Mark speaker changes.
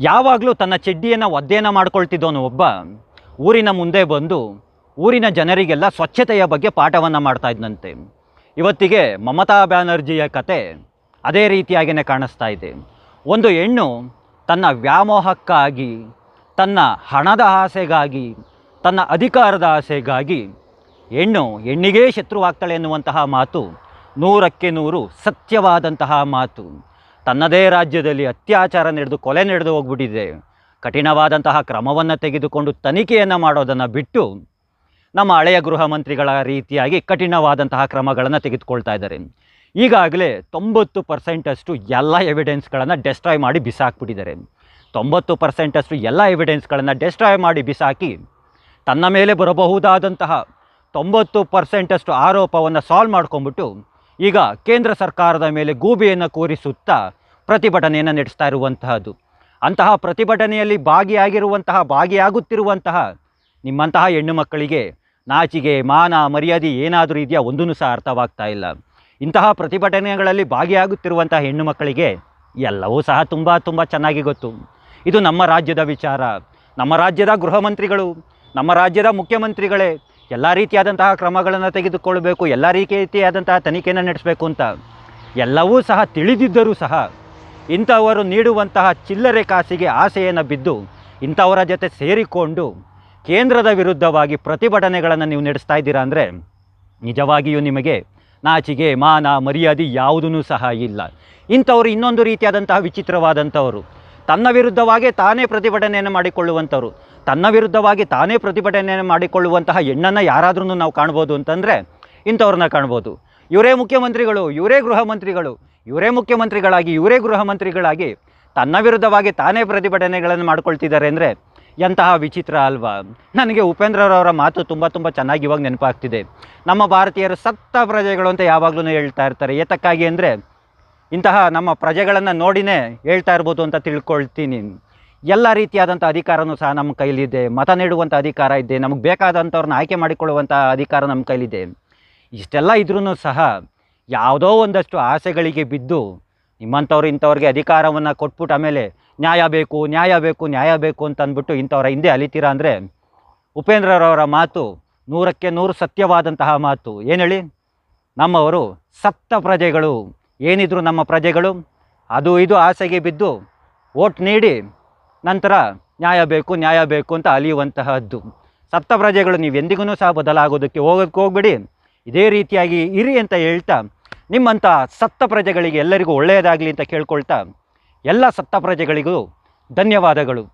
Speaker 1: ಯಾವಾಗಲೂ ತನ್ನ ಚಡ್ಡಿಯನ್ನು ಒದ್ದೆಯನ್ನು ಮಾಡ್ಕೊಳ್ತಿದ್ದವನು ಒಬ್ಬ ಊರಿನ ಮುಂದೆ ಬಂದು ಊರಿನ ಜನರಿಗೆಲ್ಲ ಸ್ವಚ್ಛತೆಯ ಬಗ್ಗೆ ಪಾಠವನ್ನು ಮಾಡ್ತಾ ಇದ್ದಂತೆ ಇವತ್ತಿಗೆ ಮಮತಾ ಬ್ಯಾನರ್ಜಿಯ ಕತೆ ಅದೇ ರೀತಿಯಾಗಿಯೇ ಕಾಣಿಸ್ತಾ ಇದೆ. ಒಂದು ಹೆಣ್ಣು ತನ್ನ ವ್ಯಾಮೋಹಕ್ಕಾಗಿ, ತನ್ನ ಹಣದ ಆಸೆಗಾಗಿ, ತನ್ನ ಅಧಿಕಾರದ ಆಸೆಗಾಗಿ ಹೆಣ್ಣು ಹೆಣ್ಣಿಗೇ ಶತ್ರುವಾಗ್ತಾಳೆ ಎನ್ನುವಂತಹ ಮಾತು ನೂರಕ್ಕೆ ನೂರು ಸತ್ಯವಾದಂತಹ ಮಾತು. ತನ್ನದೇ ರಾಜ್ಯದಲ್ಲಿ ಅತ್ಯಾಚಾರ ನಡೆದು ಕೊಲೆ ನಡೆದು ಹೋಗ್ಬಿಟ್ಟಿದೆ. ಕಠಿಣವಾದಂತಹ ಕ್ರಮವನ್ನು ತೆಗೆದುಕೊಂಡು ತನಿಖೆಯನ್ನು ಮಾಡೋದನ್ನು ಬಿಟ್ಟು ನಮ್ಮ ಹಳೆಯ ಗೃಹ ಮಂತ್ರಿಗಳ ರೀತಿಯಾಗಿ ಕಠಿಣವಾದಂತಹ ಕ್ರಮಗಳನ್ನು ತೆಗೆದುಕೊಳ್ತಾ ಇದ್ದಾರೆ. ಈಗಾಗಲೇ ತೊಂಬತ್ತು ಪರ್ಸೆಂಟಷ್ಟು ಎಲ್ಲ ಎವಿಡೆನ್ಸ್ಗಳನ್ನು ಡೆಸ್ಟ್ರಾಯ್ ಮಾಡಿ ಬಿಸಾಕ್ಬಿಟ್ಟಿದ್ದಾರೆ. ತೊಂಬತ್ತು ಪರ್ಸೆಂಟಷ್ಟು ಎಲ್ಲ ಎವಿಡೆನ್ಸ್ಗಳನ್ನು ಡೆಸ್ಟ್ರಾಯ್ ಮಾಡಿ ಬಿಸಾಕಿ ತನ್ನ ಮೇಲೆ ಬರಬಹುದಾದಂತಹ ತೊಂಬತ್ತು ಪರ್ಸೆಂಟಷ್ಟು ಆರೋಪವನ್ನು ಸಾಲ್ವ್ ಮಾಡ್ಕೊಂಬಿಟ್ಟು ಈಗ ಕೇಂದ್ರ ಸರ್ಕಾರದ ಮೇಲೆ ಗೂಬೆಯನ್ನು ಕೂರಿಸುತ್ತಾ ಪ್ರತಿಭಟನೆಯನ್ನು ನಡೆಸ್ತಾ ಇರುವಂತಹದ್ದು. ಅಂತಹ ಪ್ರತಿಭಟನೆಯಲ್ಲಿ ಭಾಗಿಯಾಗಿರುವಂತಹ, ಭಾಗಿಯಾಗುತ್ತಿರುವಂತಹ ನಿಮ್ಮಂತಹ ಹೆಣ್ಣು ಮಕ್ಕಳಿಗೆ ನಾಚಿಗೆ ಮಾನ, ಮರ್ಯಾದೆ ಏನಾದರೂ ಇದೆಯಾ? ಒಂದೂ ಸಹ ಅರ್ಥವಾಗ್ತಾ ಇಲ್ಲ. ಇಂತಹ ಪ್ರತಿಭಟನೆಗಳಲ್ಲಿ ಭಾಗಿಯಾಗುತ್ತಿರುವಂತಹ ಹೆಣ್ಣು ಮಕ್ಕಳಿಗೆ ಎಲ್ಲವೂ ಸಹ ತುಂಬ ತುಂಬ ಚೆನ್ನಾಗಿ ಗೊತ್ತು. ಇದು ನಮ್ಮ ರಾಜ್ಯದ ವಿಚಾರ. ನಮ್ಮ ರಾಜ್ಯದ ಗೃಹ ಮಂತ್ರಿಗಳು ನಮ್ಮ ರಾಜ್ಯದ ಮುಖ್ಯಮಂತ್ರಿಗಳೇ ಎಲ್ಲ ರೀತಿಯಾದಂತಹ ಕ್ರಮಗಳನ್ನು ತೆಗೆದುಕೊಳ್ಳಬೇಕು ಎಲ್ಲ ರೀತಿಯಾದಂತಹ ತನಿಖೆಯನ್ನು ನಡೆಸಬೇಕು ಅಂತ ಎಲ್ಲವೂ ಸಹ ತಿಳಿದಿದ್ದರೂ ಸಹ ಇಂಥವರು ನೀಡುವಂತಹ ಚಿಲ್ಲರೆ ಕಾಸಿಗೆ ಆಸೆಯನ್ನು ಬಿದ್ದು ಇಂಥವರ ಜೊತೆ ಸೇರಿಕೊಂಡು ಕೇಂದ್ರದ ವಿರುದ್ಧವಾಗಿ ಪ್ರತಿಭಟನೆಗಳನ್ನು ನೀವು ನಡೆಸ್ತಾ ಇದ್ದೀರಾ ಅಂದರೆ ನಿಜವಾಗಿಯೂ ನಿಮಗೆ ನಾಚಿಗೆ ಮಾನ, ಮರ್ಯಾದೆ ಯಾವುದೂ ಸಹ ಇಲ್ಲ. ಇಂಥವರು ಇನ್ನೊಂದು ರೀತಿಯಾದಂತಹ ವಿಚಿತ್ರವಾದಂಥವರು. ತನ್ನ ವಿರುದ್ಧವಾಗಿ ತಾನೇ ಪ್ರತಿಭಟನೆಯನ್ನು ಮಾಡಿಕೊಳ್ಳುವಂಥವ್ರು. ತನ್ನ ವಿರುದ್ಧವಾಗಿ ತಾನೇ ಪ್ರತಿಭಟನೆಯನ್ನು ಮಾಡಿಕೊಳ್ಳುವಂತಹ ಹೆಣ್ಣನ್ನು ಯಾರಾದ್ರೂ ನಾವು ಕಾಣ್ಬೋದು ಅಂತಂದರೆ ಇಂಥವ್ರನ್ನ ಕಾಣ್ಬೋದು. ಇವರೇ ಮುಖ್ಯಮಂತ್ರಿಗಳು, ಇವರೇ ಗೃಹ ಮಂತ್ರಿಗಳು ಇವರೇ ಮುಖ್ಯಮಂತ್ರಿಗಳಾಗಿ, ಇವರೇ ಗೃಹ ಮಂತ್ರಿಗಳಾಗಿ ತನ್ನ ವಿರುದ್ಧವಾಗಿ ತಾನೇ ಪ್ರತಿಭಟನೆಗಳನ್ನು ಮಾಡ್ಕೊಳ್ತಿದ್ದಾರೆ ಅಂದರೆ ಎಂತಹ ವಿಚಿತ್ರ ಅಲ್ವಾ? ನನಗೆ ಉಪೇಂದ್ರರವರ ಮಾತು ತುಂಬ ತುಂಬ ಚೆನ್ನಾಗಿ ಇವಾಗ ನೆನಪಾಗ್ತಿದೆ. ನಮ್ಮ ಭಾರತೀಯರು ಸತ್ತ ಪ್ರಜೆಗಳು ಅಂತ ಯಾವಾಗಲೂ ಹೇಳ್ತಾ ಇರ್ತಾರೆ. ಏತಕ್ಕಾಗಿ ಅಂದರೆ ಇಂತಹ ನಮ್ಮ ಪ್ರಜೆಗಳನ್ನು ನೋಡಿನೇ ಹೇಳ್ತಾ ಇರ್ಬೋದು ಅಂತ ತಿಳ್ಕೊಳ್ತೀನಿ. ಎಲ್ಲ ರೀತಿಯಾದಂಥ ಅಧಿಕಾರನೂ ಸಹ ನಮ್ಮ ಕೈಲಿದೆ. ಮತ ನೀಡುವಂಥ ಅಧಿಕಾರ ಇದೆ. ನಮಗೆ ಬೇಕಾದಂಥವ್ರನ್ನ ಆಯ್ಕೆ ಮಾಡಿಕೊಳ್ಳುವಂಥ ಅಧಿಕಾರ ನಮ್ಮ ಕೈಲಿದೆ. ಇಷ್ಟೆಲ್ಲ ಇದ್ರೂ ಸಹ ಯಾವುದೋ ಒಂದಷ್ಟು ಆಸೆಗಳಿಗೆ ಬಿದ್ದು ನಿಮ್ಮಂಥವ್ರು ಇಂಥವ್ರಿಗೆ ಅಧಿಕಾರವನ್ನು ಕೊಟ್ಬಿಟ್ಟು ಆಮೇಲೆ ನ್ಯಾಯ ಬೇಕು ನ್ಯಾಯ ಬೇಕು ನ್ಯಾಯ ಬೇಕು ಅಂತ ಅಂದ್ಬಿಟ್ಟು ಇಂಥವ್ರ ಹಿಂದೆ ಅಲಿತೀರಾ ಅಂದರೆ ಉಪೇಂದ್ರರವರ ಮಾತು ನೂರಕ್ಕೆ ನೂರು ಸತ್ಯವಾದಂತಹ ಮಾತು. ಏನು ಹೇಳಿ? ನಮ್ಮವರು ಸಪ್ತ ಪ್ರಜೆಗಳು. ಏನಿದ್ರು ನಮ್ಮ ಪ್ರಜೆಗಳು. ಅದು ಇದು ಆಸೆಗೆ ಬಿದ್ದು ಓಟ್ ನೀಡಿ ನಂತರ ನ್ಯಾಯ ಬೇಕು ನ್ಯಾಯ ಬೇಕು ಅಂತ ಅಲಿಯುವಂತಹದ್ದು. ಸತ್ತ ಪ್ರಜೆಗಳು ನೀವು ಎಂದಿಗೂ ಸಹ ಬದಲಾಗೋದಕ್ಕೆ ಹೋಗೋದಕ್ಕೆ ಹೋಗ್ಬೇಡಿ. ಇದೇ ರೀತಿಯಾಗಿ ಇರಿ ಅಂತ ಹೇಳ್ತಾ ನಿಮ್ಮಂಥ ಸತ್ತ ಪ್ರಜೆಗಳಿಗೆ ಎಲ್ಲರಿಗೂ ಒಳ್ಳೆಯದಾಗಲಿ ಅಂತ ಕೇಳ್ಕೊಳ್ತಾ ಎಲ್ಲ ಸತ್ತ ಪ್ರಜೆಗಳಿಗೂ ಧನ್ಯವಾದಗಳು.